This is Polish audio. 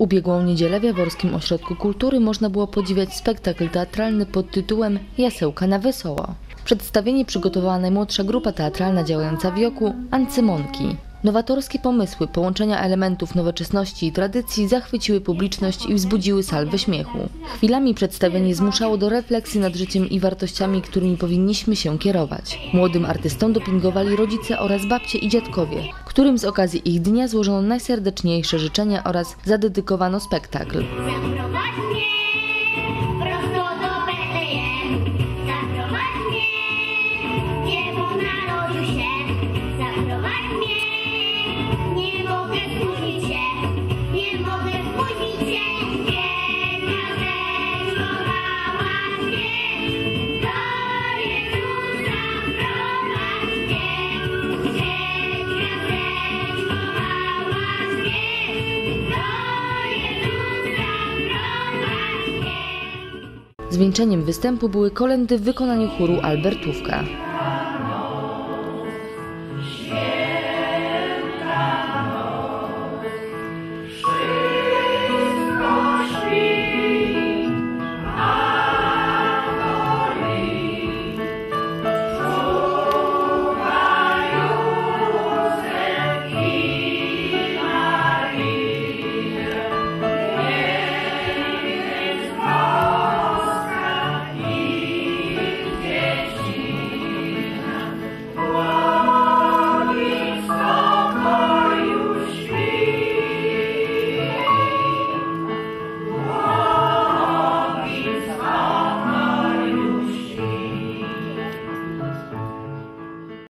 W ubiegłą niedzielę w Jaworskim Ośrodku Kultury można było podziwiać spektakl teatralny pod tytułem Jasełka na wesoło. Przedstawienie przygotowała najmłodsza grupa teatralna działająca w Joku Ancymonki. Nowatorskie pomysły połączenia elementów nowoczesności i tradycji zachwyciły publiczność i wzbudziły salwę śmiechu. Chwilami przedstawienie zmuszało do refleksji nad życiem i wartościami, którymi powinniśmy się kierować. Młodym artystom dopingowali rodzice oraz babcie i dziadkowie, którym z okazji ich dnia złożono najserdeczniejsze życzenia oraz zadedykowano spektakl. Zwieńczeniem występu były kolendy w wykonaniu chóru Albertówka.